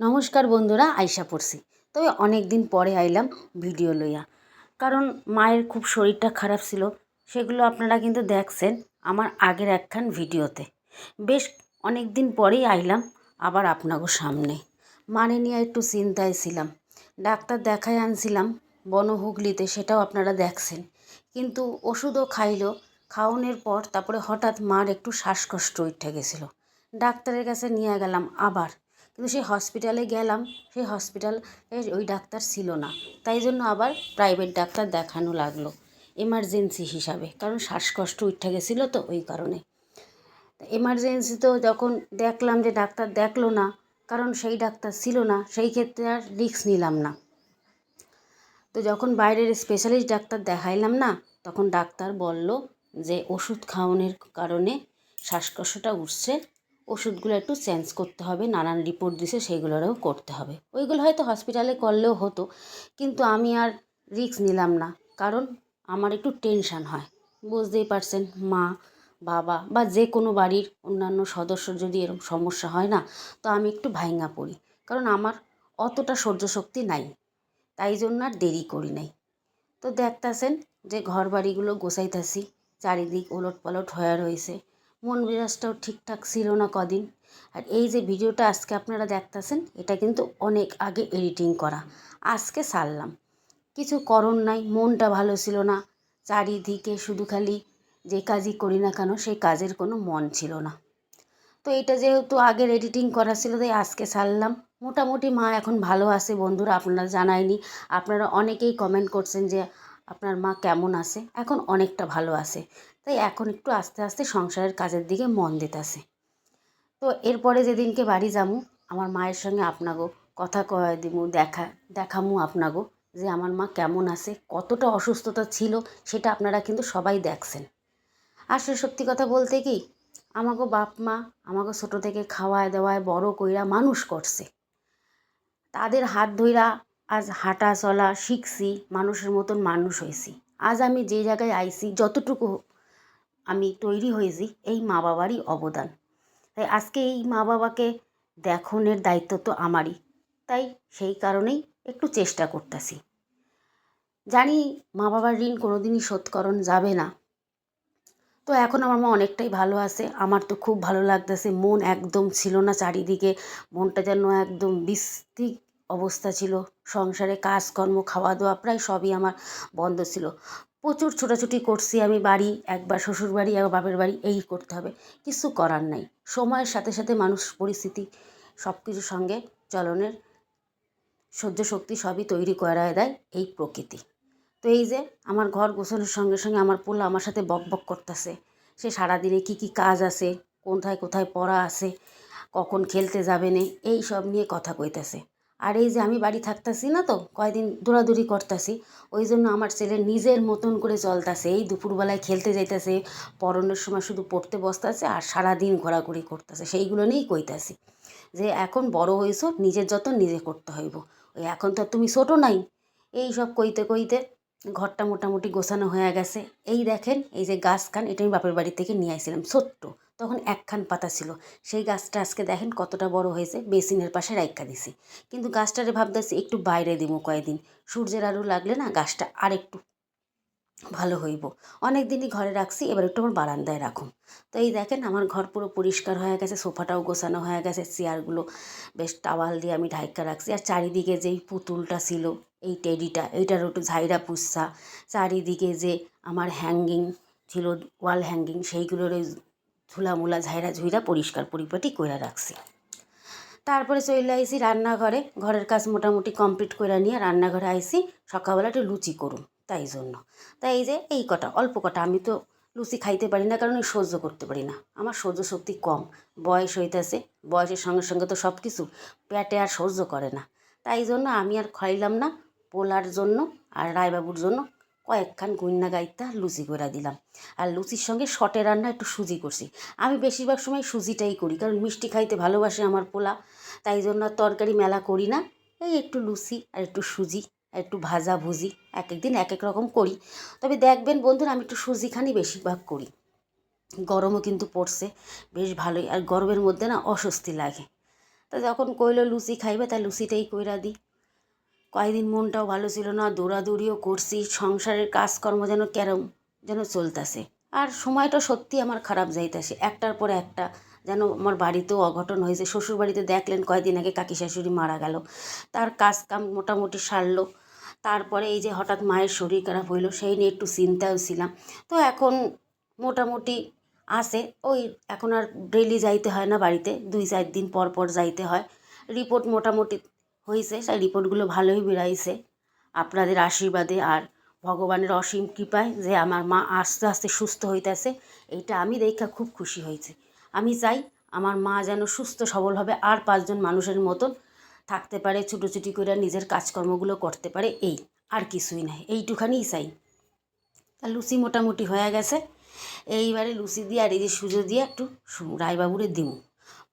নমস্কার বন্ধুরা আইসা পড়ছি। তবে অনেক দিন পরে আইলাম ভিডিও লইয়া। কারণ মায়ের খুব শরীরটা খারাপ ছিল, সেগুলো আপনারা কিন্তু দেখছেন আমার আগের একখান ভিডিওতে। বেশ অনেক দিন পরেই আইলাম, আবার আপনাগো সামনে। মানে নিয়ে একটু চিন্তায় ছিলাম। ডাক্তার দেখায় আনছিলাম বনহুগলিতে, সেটাও আপনারা দেখছেন। কিন্তু ওষুধও খাইলো খাওয়ানোর পর তারপরে হঠাৎ মার একটু শ্বাসকষ্ট উঠে গেছিল। ডাক্তারের কাছে নিয়ে গেলাম আবার। কিন্তু সেই হসপিটালে গেলাম, সেই হসপিটালে ওই ডাক্তার ছিল না। তাই জন্য আবার প্রাইভেট ডাক্তার দেখানো লাগল এমার্জেন্সি হিসাবে। কারণ শ্বাসকষ্ট উঠে গেছিল তো ওই কারণে। এমার্জেন্সি তো যখন দেখলাম যে ডাক্তার দেখল না, কারণ সেই ডাক্তার ছিল না, সেই ক্ষেত্রে আর রিস্ক নিলাম না। তো যখন বাইরের স্পেশালিস্ট ডাক্তার দেখাইলাম না, তখন ডাক্তার বলল যে ওষুধ খাওয়ানোর কারণে শ্বাসকষ্টটা উঠছে ওষুধগুলো একটু চেঞ্জ করতে হবে, নানান রিপোর্ট দিছে সেইগুলোরও করতে হবে। ওইগুলো হয়তো হসপিটালে করলেও হতো, কিন্তু আমি আর রিস্ক নিলাম না, কারণ আমার একটু টেনশান হয়। বুঝতেই পারছেন, মা, বাবা বা যে কোনো বাড়ির অন্যান্য সদস্যর যদি এরকম সমস্যা হয় না, তো আমি একটু ভাইঙা পড়ি, কারণ আমার অতটা সহ্য শক্তি নাই, তাই জন্য আর দেরি করি নাই। তো দেখতাছেন যে ঘর বাড়িগুলো গোছাইতাছি, চারিদিক ওলট পালট হয়ে রয়েছে মন মেজাজটাও ঠিকঠাক ছিল না কদিন। আর এই যে ভিডিওটা আজকে আপনারা দেখতেছেন, এটা কিন্তু অনেক আগে এডিটিং করা। আজকে সারলাম। কিছু করণ নাই, মনটা ভালো ছিল না। চারিদিকে শুধু খালি যে কাজই করি না কেন, সেই কাজের কোনো মন ছিল না। তো এটা যেহেতু আগের এডিটিং করা ছিল, তাই আজকে সারলাম। মোটামুটি মা এখন ভালো আছে বন্ধুরা, আপনারা জানায়নি। আপনারা অনেকেই কমেন্ট করছেন যে আপনার মা কেমন আছে? এখন অনেকটা ভালো আছে। তাই এখন একটু আস্তে আস্তে সংসারের কাজের দিকে মন দিতেছে। তো এরপরে যেদিনকে বাড়ি যামু, আমার মায়ের সঙ্গে আপনাগো কথা কয়ে দিমু, দেখা, দেখামু আপনাগো যে আমার মা কেমন আছে, কতটা অসুস্থতা ছিল, সেটা আপনারা কিন্তু সবাই দেখছেন। আসলে সত্যি কথা বলতে কি, আমাগো বাপ মা আমাকে ছোটো থেকে খাওয়ায় দেওয়ায় বড় কইরা মানুষ করছে। তাদের হাত ধইরা আজ হাঁটা চলা শিখছি, মানুষের মতন মানুষ হয়েছি। আজ আমি যে জায়গায় আইছি, যতটুকু আমি তৈরি হয়েছি, এই মা বাবারই অবদান। তাই আজকে এই মা বাবাকে দেখনের দায়িত্ব তো আমারই। তাই সেই কারণেই একটু চেষ্টা করতেছি। জানি মা বাবার ঋণ কোনোদিনই শোধকরণ যাবে না। তো এখন আমার মা অনেকটাই ভালো আছে। আমার তো খুব ভালো লাগতেছে। মন একদম ছিল না চারিদিকে। মনটা যেন একদম বিস্তিক অবস্থা ছিল। সংসারে কাজকর্ম খাওয়া দাওয়া প্রায় সবই আমার বন্ধ ছিল। প্রচুর ছোটাছুটি করছি আমি বাড়ি, একবার শ্বশুর বাড়ি একবার বাপের বাড়ি, এই করতে হবে। কিছু করার নাই। সময়ের সাথে সাথে মানুষ পরিস্থিতি সব কিছুর সঙ্গে চলনের সহ্য শক্তি সবই তৈরি করায় দেয় এই প্রকৃতি। তো এই যে আমার ঘর গোছানোর সঙ্গে সঙ্গে আমার পোলা আমার সাথে বক বক করতেছে। সে সারাদিনে কী কী কাজ আছে, কোথায় কোথায় পড়া আছে, কখন খেলতে যাবে নে, এই সব নিয়ে কথা কইতেছে। আর এই যে আমি বাড়ি থাকতেছি না তো, কয়দিন দৌড়াদৌড়ি করতেছি, ওই জন্য আমার ছেলে নিজের মতন করে চলতেছে। এই দুপুরবেলায় খেলতে যাইতেছে পড়নের সময় শুধু পড়তে বসতেছে আর সারাদিন ঘোরাঘুরি করতেছে, সেইগুলো নিয়েই কইতাছি যে এখন বড় হয়েছ নিজের যতন নিজে করতে হইব। ওই এখন তো তুমি ছোটো নাই, এই সব কইতে কইতে ঘরটা মোটামুটি গোছানো হয়ে গেছে। এই দেখেন, এই যে গাছ খান এটা আমি বাপের বাড়ি থেকে নিয়ে আসছিলাম ছোট্ট। তখন একখান পাতা ছিল। সেই গাছটা আজকে দেখেন কতটা বড় হয়েছে, বেসিনের পাশে রাইখা দিছি। কিন্তু গাছটারে ভাবতেছি একটু বাইরে দিব কয়েকদিন। সূর্যের আলো লাগলে না গাছটা আর একটু ভালো হইব। অনেক দিনই ঘরে রাখছি, এবার একটু আমার বারান্দায় রাখুন। তো এই দেখেন আমার ঘর পুরো পরিষ্কার হয়ে গেছে, সোফাটাও গোছানো হয়ে গেছে, চেয়ারগুলো বেশ টাওয়াল দিয়ে আমি ঢাইকা রাখছি। আর চারিদিকে যেই পুতুলটা ছিল, এই টেডিটা এইটার একটু ঝাইরা পুষা চারিদিকে যে আমার হ্যাঙ্গিং ছিল ওয়াল হ্যাঙ্গিং সেইগুলোর ওই ঝুলামুলা ঝাইরা ঝুইরা পরিষ্কার পরিপাটি করে রাখছি। তারপরে চলে আইসি রান্নাঘরে। ঘরের কাজ মোটামুটি কমপ্লিট করে নিয়ে রান্নাঘরে আইসি সকালবেলা একটু লুচি করুন তাই জন্য। তাই এই যে, এই কটা, অল্প কটা, আমি তো লুচি খাইতে পারি না, কারণ সহ্য করতে পারি না। আমার সহ্য শক্তি কম, বয়স হইতেছে, বয়সের সঙ্গে সঙ্গে তো সব কিছু পেটে আর সহ্য করে না। তাই জন্য আমি আর খাইলাম না পোলার জন্য আর রায়বাবুর জন্য কয়েকখান গুইন্না গাইতা লুচি করে দিলাম। আর লুচির সঙ্গে শটে রান্না একটু সুজি করছি। আমি বেশিরভাগ সময় সুজিটাই করি, কারণ মিষ্টি খাইতে ভালোবাসে আমার পোলা। তাই জন্য তরকারি মেলা করি না। এই একটু লুচি আর একটু সুজি আর একটু ভাজা ভুজি এক এক দিন এক এক রকম করি। তবে দেখবেন বন্ধুরা, আমি একটু সুজিখানি বেশিরভাগ করি। গরমও কিন্তু পড়ছে, বেশ ভালোই। আর গরমের মধ্যে না অস্বস্তি লাগে। তা যখন কইলো লুচি খাইবে তাই লুচিটাই কইরা দিই। কয়েকদিন মনটাও ভালো ছিল না, দৌড়াদৌড়িও করছি, সংসারের কাজকর্ম যেন কেরম যেন চলতেছে। আর সময়টা সত্যি আমার খারাপ যাইতেছে, একটার পর একটা যেন আমার বাড়িতেও অঘটন হয়েছে। শ্বশুর বাড়িতে দেখলেন কয়েকদিন আগে কাকি শাশুড়ি মারা গেল, তার কাজ কাম মোটামুটি সারলো। তারপরে এই যে হঠাৎ মায়ের শরীর খারাপ হইল, সেই নিয়ে একটু চিন্তাও ছিলাম। তো এখন মোটামুটি আসে ওই এখন আর ডেলি যাইতে হয় না বাড়িতে, দুই চার দিন পর পর যাইতে হয়। রিপোর্ট মোটামুটি হয়েছে, সেই রিপোর্টগুলো ভালোই বেরাইছে আপনাদের আশীর্বাদে আর ভগবানের অসীম কৃপায় যে আমার মা আস্তে আস্তে সুস্থ হইতেছে, এইটা আমি দেখা খুব খুশি হয়েছি। আমি চাই আমার মা যেন সুস্থ, সবলভাবে আর পাঁচজন মানুষের মতন থাকতে পারে, ছুটোছুটি করে নিজের কাজকর্মগুলো করতে পারে, এই আর কিছুই নাই, এইটুখানিই চাই। তা লুচি মোটামুটি হয়ে গেছে, এইবারে লুচি দিয়ে আর এই যে সুজো দিয়ে একটু রায়বাবুরে দিমু।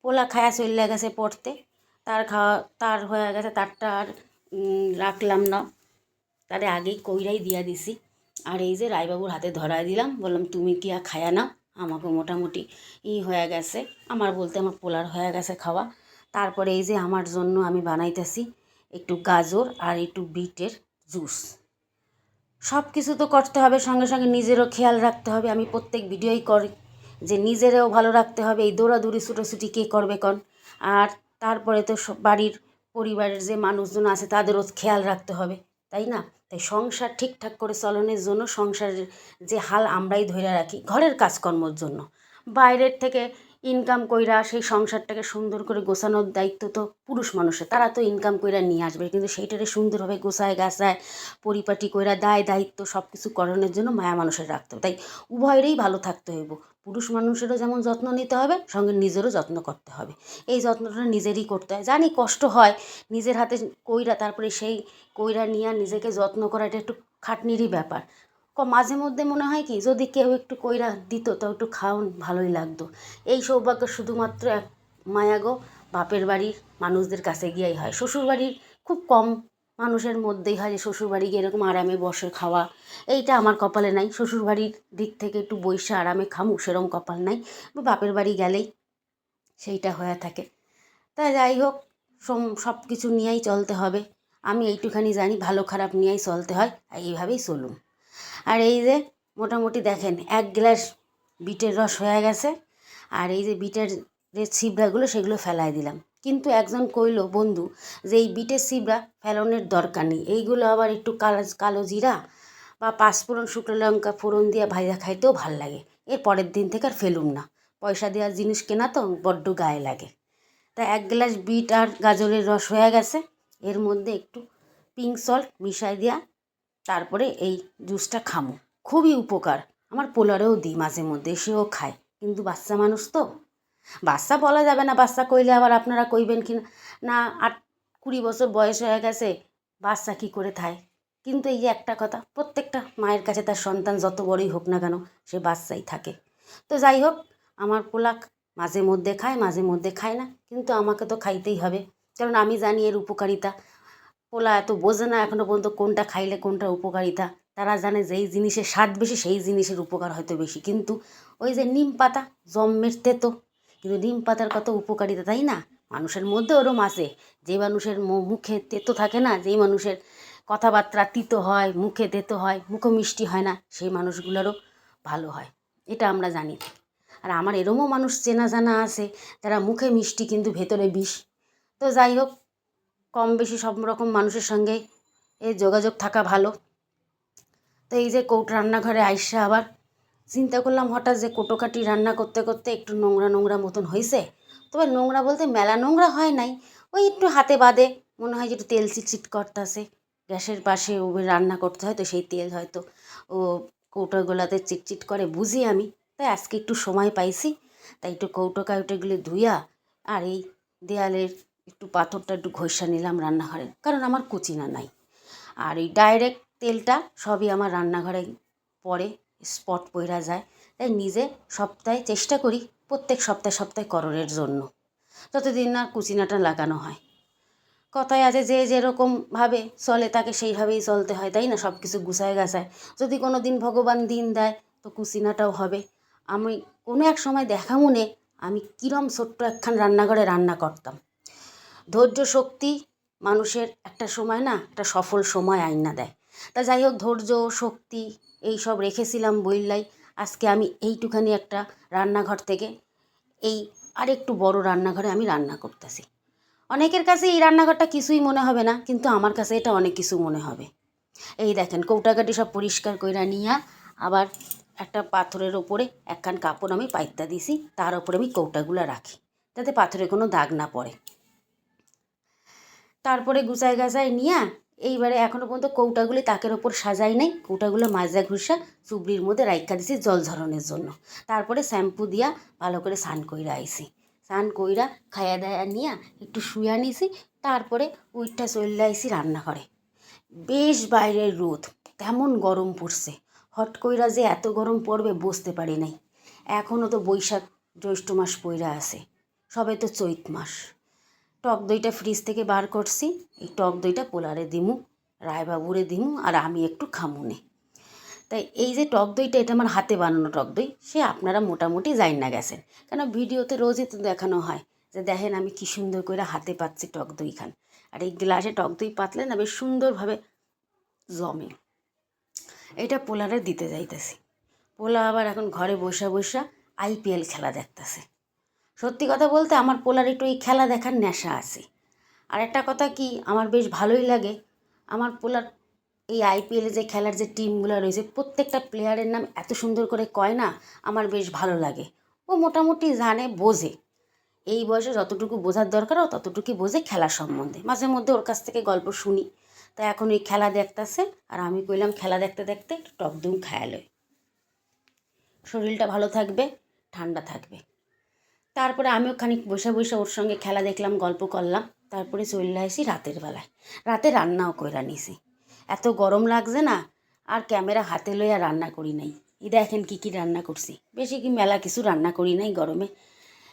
পোলা খায়া চলে গেছে পড়তে তার খাওয়া, তার হয়ে গেছে, তারটা আর রাখলাম না। তারে আগেই কইরাই দিয়া দিছি। আর এই যে রায়বাবুর হাতে ধরাই দিলাম, বললাম, তুমি কি আর খায়া না আমাকে মোটামুটি ই হয়ে গেছে। আমার বলতে আমার পোলার হয়ে গেছে খাওয়া। তারপরে এই যে আমার জন্য আমি বানাইতেছি একটু গাজর আর একটু বিটের জুস। সব কিছু তো করতে হবে, সঙ্গে সঙ্গে নিজেরও খেয়াল রাখতে হবে। আমি প্রত্যেক ভিডিওই করি যে নিজেরেও ভালো রাখতে হবে। এই দৌড়াদৌড়ি, ছুটোছুটি কে করবে কন? আর তারপরে তো বাড়ির পরিবারের যে মানুষজন আছে তাদেরও খেয়াল রাখতে হবে, তাই না? তাই সংসার ঠিকঠাক করে চলনের জন্য সংসারের যে হাল আমরাই ধরে রাখি ঘরের কাজকর্মর জন্য। বাইরের থেকে ইনকাম কইরা সেই সংসারটাকে সুন্দর করে গোছানোর দায়িত্ব তো পুরুষ মানুষের, তারা তো ইনকাম কইরা নিয়ে আসবে, কিন্তু সেইটারে সুন্দরভাবে গোছায় গাছায় পরিপাটি কইরা দায় দায়িত্ব সব কিছু করণের জন্য মায়া মানুষের রাখতে হবে। তাই উভয়েরই ভালো থাকতে হইব পুরুষ মানুষেরও যেমন যত্ন নিতে হবে, সঙ্গে নিজেরও যত্ন করতে হবে। এই যত্নটা নিজেরই করতে হয়। জানি কষ্ট হয়, নিজের হাতে কইরা, তারপরে সেই কইরা নিয়ে নিজেকে যত্ন করা, এটা একটু খাটনিরই ব্যাপার। মাঝে মধ্যে মনে হয় কি, যদি কেউ একটু কইরা দিত, তো একটু খাওন ভালোই লাগতো। এই সৌভাগ্য শুধুমাত্র এক মায়াগো বাপের বাড়ির মানুষদের কাছে গিয়েই হয়। শ্বশুর বাড়ির খুব কম মানুষের মধ্যেই হয় যে শ্বশুর বাড়ি গিয়ে এরকম আরামে বসে খাওয়া। এইটা আমার কপালে নাই। শ্বশুরবাড়ির দিক থেকে একটু বইসে আরামে খামু, সেরম কপাল নাই। বাপের বাড়ি গেলেই সেইটা হয়ে থাকে। তা যাই হোক সব কিছু নিয়েই চলতে হবে। আমি এইটুখানি জানি, ভালো খারাপ নিয়েই চলতে হয় আর এইভাবেই চলুন। আর এই যে, মোটামুটি দেখেন, এক গ্লাস বিটের রস হয়ে গেছে। আর এই যে বিটের যে ছিবড়াগুলো সেগুলো ফেলাই দিলাম। কিন্তু একজন কইলো, বন্ধু, যে এই বিটের ছিবড়া ফেলনের দরকার নেই। এইগুলো আবার একটু কালো কালো জিরা বা পাঁচফোড়ন শুকনো লঙ্কা ফোড়ন দিয়ে ভাজা খাইতেও ভালো লাগে। এর পরের দিন থেকে আর ফেলুম না। পয়সা দেওয়ার জিনিস কেনা তো বড্ড গায়ে লাগে। তা এক গ্লাস বিট আর গাজরের রস হয়ে গেছে। এর মধ্যে একটু পিঙ্ক সল্ট মিশাই দিয়া তারপরে এই জুসটা খামো। খুবই উপকার। আমার পোলারেও দিই মাঝে মধ্যে, সেও খায়। কিন্তু বাচ্চা মানুষ তো বাচ্চা বলা যাবে না বাচ্চা কইলে আবার আপনারা কইবেন কি না, আট কুড়ি বছর বয়স হয়ে গেছে বাচ্চা কি করে থায়? কিন্তু এই যে একটা কথা প্রত্যেকটা মায়ের কাছে তার সন্তান যত বড়ই হোক না কেন সে বাচ্চাই থাকে। তো যাই হোক আমার পোলাক মাঝে মধ্যে খায় মাঝে মধ্যে খায় না কিন্তু আমাকে তো খাইতেই হবে। কারণ আমি জানি এর উপকারিতা। পোলা এত বোঝে না এখনও পর্যন্ত কোনটা খাইলে কোনটা উপকারিতা। তারা জানে যেই জিনিসের স্বাদ বেশি সেই জিনিসের উপকার হয়তো বেশি। কিন্তু ওই যে নিম পাতা জম্মের তেতো কিন্তু নিম পাতার কত উপকারিতা, তাই না? মানুষের মধ্যে ওরম আছে। যে মানুষের মুখে তেতো থাকে না, যেই মানুষের কথাবার্তা তিতো হয়, মুখে তেতো হয়, মুখে মিষ্টি হয় না, সেই মানুষগুলোরও ভালো হয়। এটা আমরা জানি। আর আমার এরমও মানুষ চেনা জানা আছে, যারা মুখে মিষ্টি কিন্তু ভেতরে বিষ। তো যাই হোক, কম বেশি সব রকম মানুষের সঙ্গে এ যোগাযোগ থাকা ভালো। তো এই যে কৌট রান্নাঘরে আইসা আবার চিন্তা করলাম হঠাৎ যে কোটোকাটি রান্না করতে করতে একটু নোংরা নোংরা মতন হয়েছে তবে নোংরা বলতে মেলা নোংরা হয় নাই। ওই একটু হাতে বাদে মনে হয় যে একটু তেল চিটচিট করতেছে। গ্যাসের পাশে ও রান্না করতে হয় তো সেই তেল হয়তো ও কৌটোগুলাতে চিটচিট করে বুঝি আমি। তাই আজকে একটু সময় পাইছি। তাই একটু কৌটো কাউটোগুলো ধুইয়া আর এই দেয়ালের একটু পাথরটা একটু ঘষা নিলাম রান্নাঘরে। কারণ আমার কুচিনা নাই। আর এই ডাইরেক্ট তেলটা সবই আমার রান্নাঘরে পড়ে। স্পট পইরা যায়। তাই নিজে সপ্তাহে চেষ্টা করি প্রত্যেক সপ্তাহে সপ্তাহে করণের জন্য। যতদিন না কুচিনাটা লাগানো হয়। কথায় আছে যে যেরকমভাবে চলে তাকে সেইভাবেই চলতে হয়, তাই না? সব কিছু গুছায় গাছায়। যদি কোনো দিন ভগবান দিন দেয়, তো কুচিনাটাও হবে। আমি কোনো এক সময় দেখা মনে আমি কিরম ছোট্ট একখান রান্নাঘরে রান্না করতাম। ধৈর্য শক্তি মানুষের একটা সময় না, একটা সফল সময় আইনা দেয়। তা যাই হোক, ধৈর্য, শক্তি এই সব রেখেছিলাম বইলাই আজকে আমি এইটুখানি একটা রান্নাঘর থেকে এই আর একটু বড় রান্নাঘরে আমি রান্না করতেছি। অনেকের কাছে এই রান্নাঘরটা কিছুই মনে হবে না, কিন্তু আমার কাছে এটা অনেক কিছু মনে হবে। এই দেখেন কৌটাকাটি সব পরিষ্কার কইরা নিয়া আবার একটা পাথরের ওপরে একখান কাপড় আমি পাইত্যা দিছি, তার ওপরে আমি কৌটাগুলো রাখি, যাতে পাথরে কোনো দাগ না পড়ে। তারপরে গুছাই গাছাই নিয়া এইবারে এখনও পর্যন্ত কৌটাগুলি তাকের ওপর সাজাই নাই। কৌটাগুলো মাজা ঘুষা, চুবড়ির মধ্যে রাইখা দিছি জল ঝরনের জন্য। তারপরে শ্যাম্পু দিয়া ভালো করে স্নান কইরা আইছি। স্নান কইরা খায়া দায়া নিয়া একটু শুয়া নিছি, তারপরে উইটটা চলে আইছি রান্নাঘরে। বেশ বাইরের রোদ তেমন গরম পড়ছে। হট কইরা যে এত গরম পড়বে বুঝতে পারি নাই। এখনও তো বৈশাখ, জ্যৈষ্ঠ মাস পইরা আছে। সবে তো চৈত মাস। টক দইটা ফ্রিজ থেকে বার করছি। এই টক দইটা পোলারে দিমু, রায়বাবুরে দিমু, আর আমি একটু খামুনে। তাই এই যে টক দইটা, এটা আমার হাতে বানানো টক দই, সে আপনারা মোটামুটি যাই না গেছেন। কেন ভিডিওতে রোজই তো দেখানো হয় যে দেখেন আমি কি সুন্দর করে হাতে পাচ্ছি টক দই খান আর এই গ্লাসে টক দই পাতলে না বেশ সুন্দরভাবে জমে। এটা পোলারে দিতে যাইতেছি। পোলা আবার এখন ঘরে বসা বসা আইপিএল খেলা দেখতেছে। সত্যি কথা বলতে আমার পোলার একটু এই খেলা দেখার নেশা আছে। আর একটা কথা কি, আমার বেশ ভালোই লাগে। আমার পোলার এই আইপিএলে যে খেলার যে টিমগুলো রয়েছে, প্রত্যেকটা প্লেয়ারের নাম এত সুন্দর করে কয় না, আমার বেশ ভালো লাগে। ও মোটামুটি জানে, বোঝে। এই বয়সে যতটুকু বোঝার দরকার, ও ততটুকুই বোঝে খেলা সম্বন্ধে। মাঝে মধ্যে ওর কাছ থেকে গল্প শুনি। তা এখন ওই খেলা দেখতেছে, আর আমি কইলাম খেলা দেখতে দেখতে একটু টক দুম খায়ালই শরীরটা ভালো থাকবে, ঠান্ডা থাকবে। তারপরে আমিও খানিক বসে বসে ওর সঙ্গে খেলা দেখলাম, গল্প করলাম। তারপরে চলে আসি রাতের বেলায়। রাতে রান্নাও কইরা নিছি। এত গরম লাগছে না, আর ক্যামেরা হাতে লইয়া রান্না করি নাই। এই দেখেন কী কী রান্না করছি। বেশি কি মেলা কিছু রান্না করি নাই গরমে।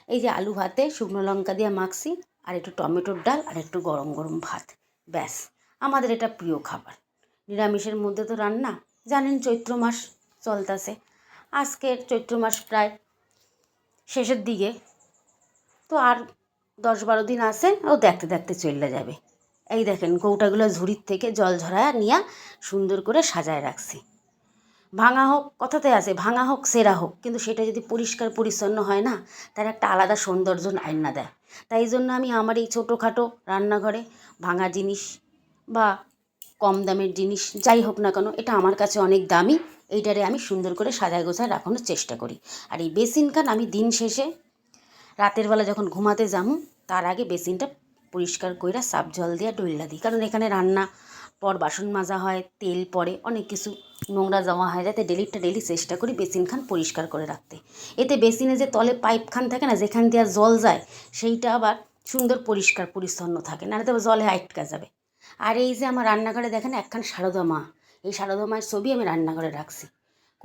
এই যে আলু ভাতে শুকনো লঙ্কা দিয়ে মাখছি, আর একটু টমেটোর ডাল, আর একটু গরম গরম ভাত। ব্যাস, আমাদের এটা প্রিয় খাবার। নিরামিষের মধ্যে তো রান্না। জানেন চৈত্র মাস চলতেছে। আজকের চৈত্র মাস প্রায় শেষের দিকে। তো আর দশ বারো দিন আসে ও দেখতে দেখতে চলে যাবে। এই দেখেন, কৌটাগুলো ঝুড়ির থেকে জল ঝরায়া নিয়ে সুন্দর করে সাজায় রাখছি। ভাঙা হোক, কথাতে আছে, ভাঙা হোক, সেরা হোক, কিন্তু সেটা যদি পরিষ্কার পরিচ্ছন্ন হয় না, তার একটা আলাদা সৌন্দর্য আয়না দেয়। তাই জন্য আমি আমার এই ছোটোখাটো রান্নাঘরে ভাঙা জিনিস বা কম দামের জিনিস, যাই হোক না কেন, এটা আমার কাছে অনেক দামি, এইটারে আমি সুন্দর করে সাজায় গোছায় রাখানোর চেষ্টা করি। আর এই বেসিন কান আমি দিন শেষে রাতের বেলা যখন ঘুমাতে যামু, তার আগে বেসিনটা পরিষ্কার কইরা সাপ জল দিয়ে ডইলা দিই। কারণ এখানে রান্না পর বাসন মাজা হয়, তেল পড়ে, অনেক কিছু নোংরা জমা হয়, যাতে ডেলিটা ডেলি চেষ্টা করি বেসিন খান পরিষ্কার করে রাখতে। এতে বেসিনে যে তলে পাইপ খান থাকে না, যেখান দিয়ে জল যায়, সেইটা আবার সুন্দর পরিষ্কার পরিচ্ছন্ন থাকে, নাহলে তো জলে আটকা যাবে। আর এই যে আমার রান্নাঘরে দেখেন একখান সারদা মা এই সারদা মায়ের ছবি আমি রান্নাঘরে রাখছি।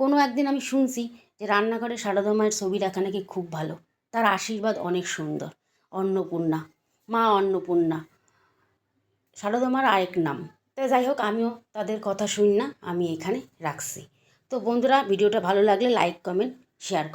কোনো একদিন আমি শুনছি যে রান্নাঘরে সারদা মায়ের ছবি রাখা নাকি খুব ভালো। তার আশীর্বাদ অনেক সুন্দর। অন্নপূর্ণা, মা অন্নপূর্ণা সারদা মার আরেক নাম। তাই যাই হোক, আমিও তাদের কথা শুনি না, আমি এখানে রাখছি। তো বন্ধুরা, ভিডিওটা ভালো লাগলে লাইক কমেন্ট শেয়ার